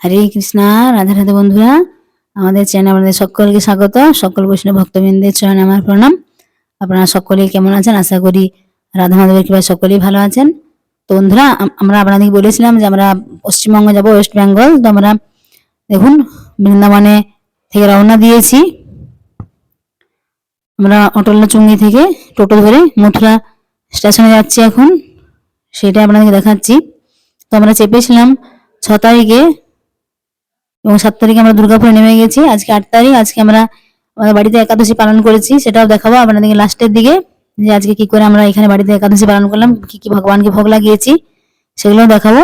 হরে কৃষ্ণা, রাধা রাধা বন্ধুরা। আমাদের চ্যানেল আমাদের সকলকে স্বাগত। সকল বৈষ্ণব ভক্তবৃন্দের চরণে আমার প্রণাম। আপনারা সকলেই কেমন আছেন? আশা করি রাধা মাধবের কৃপায় সকলেই ভালো আছেন। তো বন্ধুরা আমরা আপনাদেরকে বলেছিলাম যে আমরা পশ্চিমবঙ্গে যাব, ওয়েস্ট বেঙ্গল। তো আমরা দেখুন, বৃন্দাবনে থেকে রওনা দিয়েছি। আমরা অটল চুঙ্গি থেকে টোটো ধরে মথুরা স্টেশনে যাচ্ছি এখন। সেটা আপনাদেরকে দেখাচ্ছি। তো আমরা চেপেছিলাম ছ তারিখে এবং সাত তারিখে আমরা দুর্গাপুরে নেমে গেছি। আজকে আট তারিখ, আজকে আমরা আমাদের বাড়িতে একাদশী পালন করেছি, সেটাও দেখাবো আপনাদেরকে লাস্টের দিকে। যে আজকে কি করে আমরা এখানে বাড়িতে একাদশী পালন করলাম, কি কি ভগবানকে ভোগ লাগিয়েছি, সেগুলোও দেখাবো।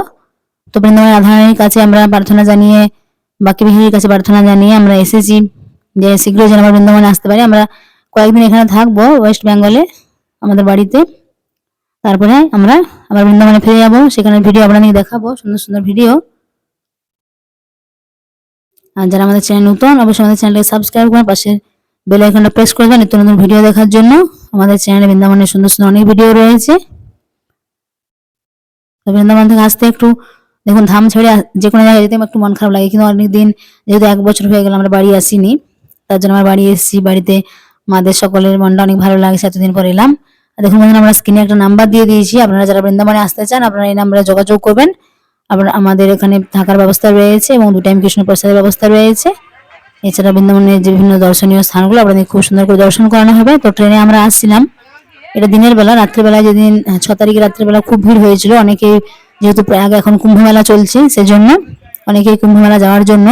তো বৃন্দাবন রাধারানীর কাছে আমরা প্রার্থনা জানিয়ে বাকি বিহারীর কাছে প্রার্থনা জানিয়ে আমরা এসেছি। যে শীঘ্রই যেন আমরা বৃন্দাবনে আসতে পারি। আমরা কয়েকদিন এখানে থাকব ওয়েস্ট বেঙ্গলে, আমাদের বাড়িতে। তারপরে আমরা আবার বৃন্দাবনে ফিরে যাব। সেখানে ভিডিও আপনাদেরকে দেখাবো, সুন্দর সুন্দর ভিডিও। আর যারা আমাদের চ্যানেল নতুন, অবশ্যই আমাদের চ্যানেলকে সাবস্ক্রাইব করুন পাশে বেল আইকনটা প্রেস করবেন নিত্য নতুন ভিডিও দেখার জন্য। আমাদের চ্যানেলে বৃন্দাবনের সুন্দর সুন্দর অনেক ভিডিও রয়েছে। তো বৃন্দাবন থেকে আসতে একটু, দেখুন, ধাম ছেড়ে যে কোনো জায়গায় যেতে আমার একটু মন খারাপ লাগে। কিন্তু অনেক দিন যেহেতু এক বছর হয়ে গেল আমরা বাড়ি আসিনি, তার জন্য আমরা বাড়ি এসেছি। বাড়িতে মাদের সকলের মনটা অনেক ভালো লাগছে, এতদিন পর এলাম। দেখুন আমরা স্ক্রিনে একটা নাম্বার দিয়ে দিয়েছি। আপনারা যারা বৃন্দাবনে আসতে চান, আপনারা এই নাম্বারে যোগাযোগ করবেন। আবার আমাদের এখানে থাকার ব্যবস্থা রয়েছে এবং দু টাইম কৃষ্ণ প্রসাদের ব্যবস্থা রয়েছে। এছাড়া বৃন্দাবনের যে বিভিন্ন দর্শনীয় স্থানগুলো আপনাদের খুব সুন্দর করে দর্শন করানো হবে। তো ট্রেনে আমরা আসছিলাম। এটা দিনের বেলা রাত্রেবেলা যেদিন আহ, ছ তারিখে রাত্রেবেলা খুব ভিড় হয়েছিল। অনেকেই যেহেতু প্রয়াগ এখন কুম্ভ মেলা চলছে সেজন্য অনেকেই কুম্ভ মেলা যাওয়ার জন্য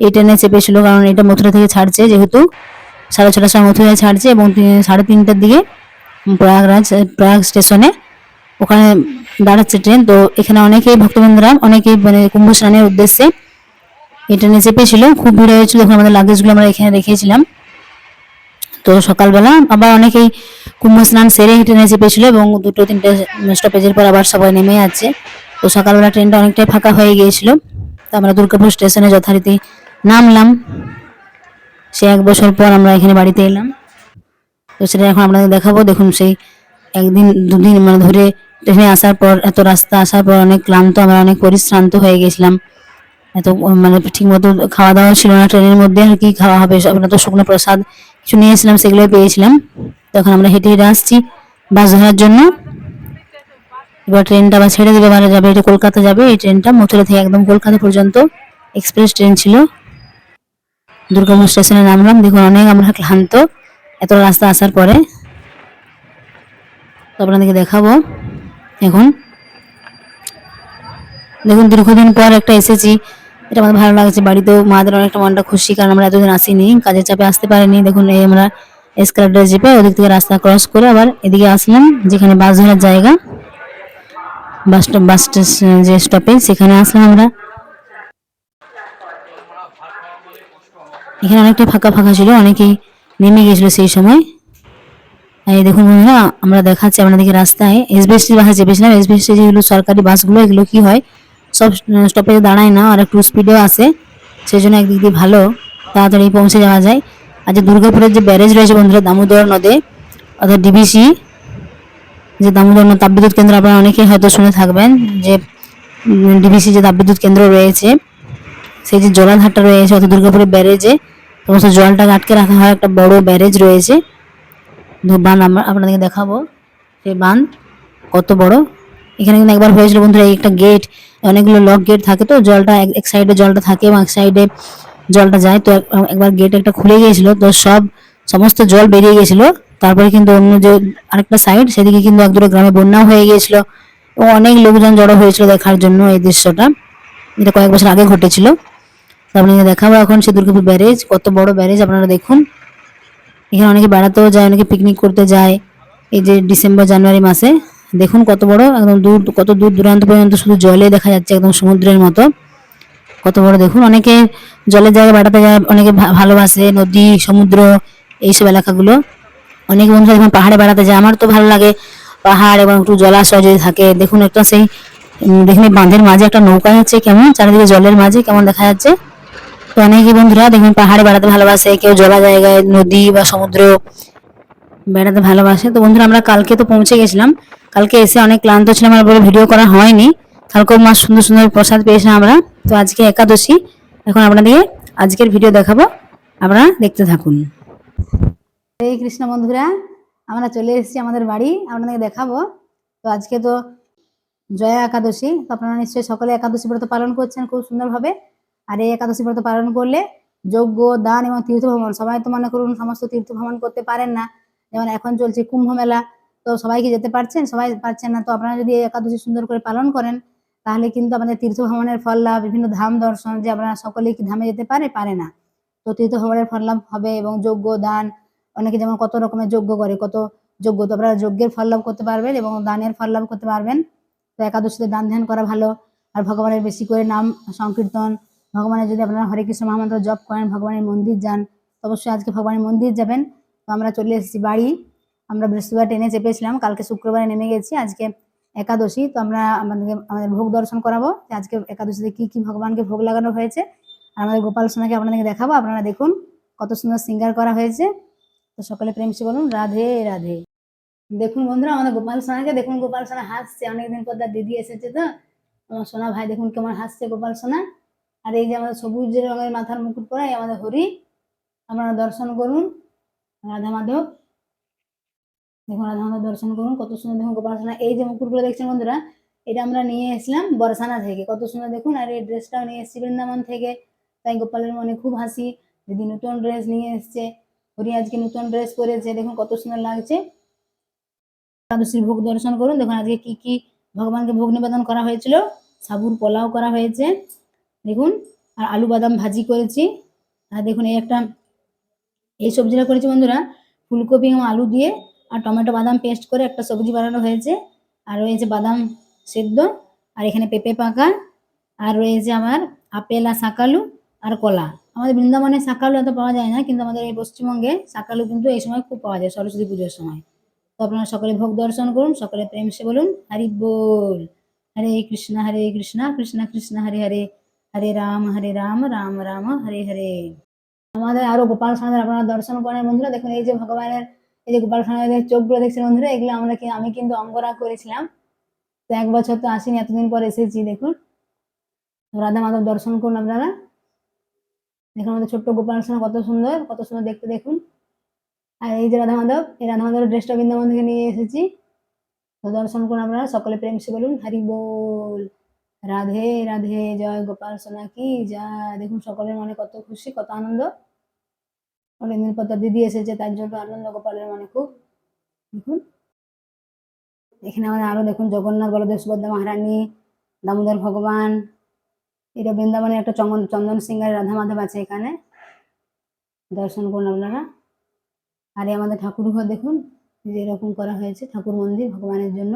এই ট্রেনে চেপেছিল কারণ এটা মথুরা থেকে ছাড়ছে যেহেতু। সাড়ে ছটার সময় মথুরায় ছাড়ছে এবং সাড়ে তিনটার দিকে প্রয়াগরাজ প্রয়াগ স্টেশনে। ওখানে দাঁড়াচ্ছে ট্রেন তো এখানে অনেকেই ভক্তবৃন্দরা অনেকেই মানে কুম্ভ স্নানের উদ্দেশ্যে এই ট্রেনে চেপেছিল। খুব ভিড় হয়েছিল, তখন আমাদের লাগেজগুলো আমরা এখানে রেখেছিলাম। তো সকালবেলা আবার অনেকেই কুম্ভ স্নান সেরে ট্রেনে চেপেছিল এবং দুটো তিনটে স্টপেজের পর আবার সবাই নেমে আছে। তো সকালবেলা ট্রেনটা অনেকটাই ফাঁকা হয়ে গিয়েছিল। তো আমরা দুর্গাপুর স্টেশনে যথারীতি নামলাম। সে এক বছর পর আমরা এখানে বাড়িতে এলাম। তো সেটা এখন আপনাদের দেখাবো। দেখুন সেই একদিন, দুদিন মানে ধরে ট্রেনে আসার পর, এত রাস্তা আসার পর অনেক ক্লান্ত, আমরা অনেক পরিশ্রান্ত হয়ে গেছিলাম। এত মানে ঠিক মতো খাওয়া দাওয়া ছিল না, ট্রেনের মধ্যে আর কি খাওয়া হবে না তো শুকনো প্রসাদ কিছু নিয়েছিলাম সেগুলোই পেয়েছিলাম। তখন আমরা হেঁটে হেঁটে আসছি বাস ধরার জন্য। এবার ট্রেনটা আবার ছেড়ে দিলে এবারে যাবে, এটা কলকাতা যাবে। এই ট্রেনটা মথুরা থেকে একদম কলকাতা পর্যন্ত এক্সপ্রেস ট্রেন ছিল। দুর্গাপুর স্টেশনে নামলাম, দেখুন অনেক আমরা ক্লান্ত। এত রাস্তা আসার পরে, তো আপনাদেরকে দেখাবো। এখন দেখুন, দীর্ঘদিন পর একটা এসেছি। এটা আমাদের ভালো লাগছে। বাড়িতেও মাদের অনেকটা মনটা খুশি, কারণ আমরা এতদিন আসিনি। কাজের চাপে আসতে পারিনি। দেখুন, এই আমরা এসকালেটার জিপে ওদিক থেকে রাস্তা ক্রস করে আবার এদিকে আসলাম, যেখানে বাস ধরার জায়গা। বাস স্টপ বাস যে স্টপেজ সেখানে আসলাম আমরা। এখানে অনেকটা ফাঁকা ফাঁকা ছিল, অনেকেই নেমে গিয়েছিল সেই সময়। এই দেখুন বন্ধুরা, আমরা দেখাচ্ছি আপনাদেরকে রাস্তায়। এসবিএসটি বাসে চেপেছিলাম এসবিএসটি যেগুলো সরকারি বাসগুলো, এগুলো কি হয়? সব স্টপেজে দাঁড়ায় না, আর একটু স্পিডেও আসে সেই জন্য একদিক দিয়ে ভালো, তাড়াতাড়ি পৌঁছে যাওয়া যায়। আর যে দুর্গাপুরের যে ব্যারেজ রয়েছে বন্ধুরা, দামোদর নদে, অর্থাৎ ডিবিসি যে দামোদর নদ তাপবিদ্যুৎ কেন্দ্র, আপনারা অনেকেই হয়তো শুনে থাকবেন, যে ডিবিসি যে তাপবিদ্যুৎ কেন্দ্র রয়েছে, সেই যে জলাধারটা রয়েছে, অর্থাৎ দুর্গাপুরের ব্যারেজে, সমস্ত জলটাকে আটকে রাখা হয়, একটা বড় ব্যারেজ রয়েছে। বাঁধ আমরা আপনাদেরকে দেখাবো সেই বাঁধ কত বড়। এখানে কিন্তু একবার হয়েছিল বন্ধুরা একটা গেট অনেকগুলো লক গেট থাকে তো, জলটা এক- সাইডে জলটা থাকে এবং এক সাইডে জলটা যায়। তো এক- একবার গেট একটা খুলে গিয়েছিল, তো সব, সমস্ত জল বেরিয়ে গিয়েছিল। তারপরে কিন্তু অন্য যে আরেকটা সাইড সেদিকে কিন্তু এক দুটো গ্রামে বন্যাও হয়ে গিয়েছিল। এবং অনেক লোকজন জড়ো হয়েছিল দেখার জন্য এই দৃশ্যটা। এটা কয়েক বছর আগে ঘটেছিল। তো আপনাকে দেখাবো এখন সে দুর্গাপুর ব্যারেজ, কত বড় ব্যারেজ, আপনারা দেখুন। এখানে অনেকে বেড়াতেও যায়, অনেকে পিকনিক করতে যায়। এই যে ডিসেম্বর জানুয়ারি মাসে, দেখুন কত বড়, একদম দূর, কত দূর দূরান্ত পর্যন্ত শুধু জলে দেখা যাচ্ছে, একদম সমুদ্রের মতো। কত বড়, দেখুন অনেকে জলের জায়গায় বেড়াতে যায়, অনেকে ভালোবাসে, নদী, সমুদ্র, এইসব এলাকাগুলো। অনেক বন্ধুরা যখন পাহাড়ে বেড়াতে যায়, আমার তো ভালো লাগে পাহাড় এবং একটু জলাশয় যদি থাকে, দেখুন একটা সেই দেখুন বাঁধের মাঝে একটা নৌকা যাচ্ছে কেমন, চারিদিকে জলের মাঝে কেমন দেখা যাচ্ছে। তো অনেকে বন্ধুরা দেখুন পাহাড়ে বেড়াতে ভালোবাসে, কেউ জলা জায়গায়, নদী বা সমুদ্র বেড়াতে ভালোবাসে। তো বন্ধুরা আমরা কালকে তো পৌঁছে গেছিলাম। কালকে এসে অনেক ক্লান্ত ছিলাম, আর বলে ভিডিও করা হয়নি। কালকে মা সুন্দর সুন্দর প্রসাদ পেয়েছিলাম আমরা। তো আজকে একাদশী। এখন আপনাদেরকে আজকের ভিডিও দেখাবো। আপনারা দেখতে থাকুন। এই কৃষ্ণ বন্ধুরা, আমরা চলে এসেছি আমাদের বাড়ি। আপনাদেরকে দেখাবো। তো আজকে তো জয়া একাদশী। তো আপনারা নিশ্চয়ই সকলে একাদশী ব্রত পালন করছেন খুব সুন্দরভাবে। আর এই একাদশী ব্রত পালন করলে যজ্ঞ, দান এবং তীর্থ ভ্রমণ সবাই তো মনে করুন সমস্ত তীর্থ ভ্রমণ করতে পারেন না। যেমন এখন চলছে কুম্ভ মেলা, তো সবাই কি যেতে পারছেন? সবাই পারছেন না, তো আপনারা যদি একাদশী সুন্দর করে পালন করেন, তাহলে কিন্তু আমাদের তীর্থ ভ্রমণের ফল লাভ, বিভিন্ন ধাম দর্শন যে আপনারা সকলেই কি ধামে যেতে পারে? পারে না। তো তীর্থ ভ্রমণের ফল লাভ হবে এবং যজ্ঞ, দান, অনেকে যেমন কত রকমের যজ্ঞ করে, কত যজ্ঞ তো আপনারা যজ্ঞের ফল লাভ করতে পারবেন এবং দানের ফল লাভ করতে পারবেন। তো একাদশীতে দান ধ্যান করা ভালো। আর ভগবানের বেশি করে নাম সংকীর্তন ভগবানের যদি আপনারা হরে কৃষ্ণ মহামন্ত্র জপ করেন, ভগবানের মন্দির যান অবশ্যই আজকে ভগবানের মন্দির যাবেন। তো আমরা চলে এসেছি বাড়ি। আমরা বৃহস্পতিবার ট্রেনে চেপেছিলাম, কালকে শুক্রবারে নেমে গেছি, আজকে একাদশী। তো আমরা আমাদেরকে, আমাদের ভোগ দর্শন করাবো আজকে একাদশীতে কি কি ভগবানকে ভোগ লাগানো হয়েছে। আর আমাদের গোপাল সোনাকে আপনাদেরকে দেখাবো, আপনারা দেখুন কত সুন্দর সিঙ্গার করা হয়েছে। তো সকলে প্রেম সে বলুন, রাধে রাধে। দেখুন বন্ধুরা, আমাদের গোপাল সোনাকে, দেখুন গোপাল সোনা হাসছে। অনেকদিন পর তার দিদি এসেছে তো। আমার সোনা ভাই, দেখুন কেমন হাসছে গোপাল সোনা। আর এই যে আমাদের সবুজ রঙের মাথার মুকুট পরা আমাদের হরি। আপনারা দর্শন করুন। রাধা মাধব। দেখুন, রাধা মাধব দর্শন করুন, কত সুন্দর দেখুন, গোপাল সোনা এই যে মুকুটগুলো দেখছেন বন্ধুরা, এটা আমরা নিয়ে এসলাম বরসানা থেকে। কত সুন্দর দেখুন, আর এই ড্রেসটাও নিয়ে এসেছি বৃন্দাবন থেকে। তাই গোপালের মনে খুব হাসি, দিদি নতুন ড্রেস নিয়ে এসছে। হরি আজকে নতুন ড্রেস পরেছে, দেখুন কত সুন্দর লাগছে। একাদশীর ভোগ দর্শন করুন। দেখুন, আজকে কি কি ভগবানকে ভোগ নিবেদন করা হয়েছিল। সাবুর পোলাও করা হয়েছে। দেখুন, আর আলু বাদাম ভাজি করেছি। আর দেখুন, এই একটা, এই সবজিটা করেছি বন্ধুরা, ফুলকপি এবং আলু দিয়ে, আর টমেটো বাদাম পেস্ট করে একটা সবজি বানানো হয়েছে। আর রয়েছে বাদাম সেদ্ধ, আর এখানে পেঁপে পাকা, আর রয়েছে আমার আপেল আর শাকালু, আর কলা। আমাদের বৃন্দাবনে শাকালু এত পাওয়া যায় না, কিন্তু আমাদের এই পশ্চিমবঙ্গে শাকালু কিন্তু এই সময় খুব পাওয়া যায়, সরস্বতী পুজোর সময়। তো আপনারা সকলে ভোগ দর্শন করুন, সকলে প্রেম সে বলুন, হরি বল। হরে কৃষ্ণ হরে কৃষ্ণ কৃষ্ণ কৃষ্ণ, হরে হরে। হরে রাম হরে রাম রাম রাম, হরে হরে। আমাদের আরও গোপাল সোনাদের আপনারা দর্শন করেন বন্ধুরা। দেখুন, এই যে ভগবানের, এই যে গোপাল সোনাদের চোখগুলো দেখছেন বন্ধুরা, এগুলো আমরা কি, আমি কিন্তু অঙ্গরা করেছিলাম। তো এক বছর তো আসিনি, এতদিন পর এসেছি, দেখুন। রাধা মাধব দর্শন করুন আপনারা। দেখুন, আমাদের ছোট্ট গোপাল সোনা কত সুন্দর কত সুন্দর দেখতে দেখুন। আর এই যে রাধা মাধব, এই রাধা মাধবের ড্রেসটা বৃন্দাবন থেকে নিয়ে এসেছি। তো দর্শন করুন আপনারা, সকলে প্রেম সে বলুন, হরি বল। রাধে রাধে, জয় গোপাল সোনা কি যা দেখুন, সকলের মনে কত খুশি, কত আনন্দ। অনেকদিন পর দিদি এসেছে, তার জন্য আনন্দ, গোপালের মনে খুব। দেখুন। এখানে আমাদের আরও দেখুন, জগন্নাথ, বলদেব, সুভদ্রা মহারানী, দামোদর ভগবান। এটা বৃন্দাবনের একটা চন্দন চন্দন সিংহের রাধা মাধব আছে এখানে। দর্শন করুন আপনারা। আর আমাদের ঠাকুর ঘর দেখুন, যে এরকম করা হয়েছে, ঠাকুর মন্দির ভগবানের জন্য।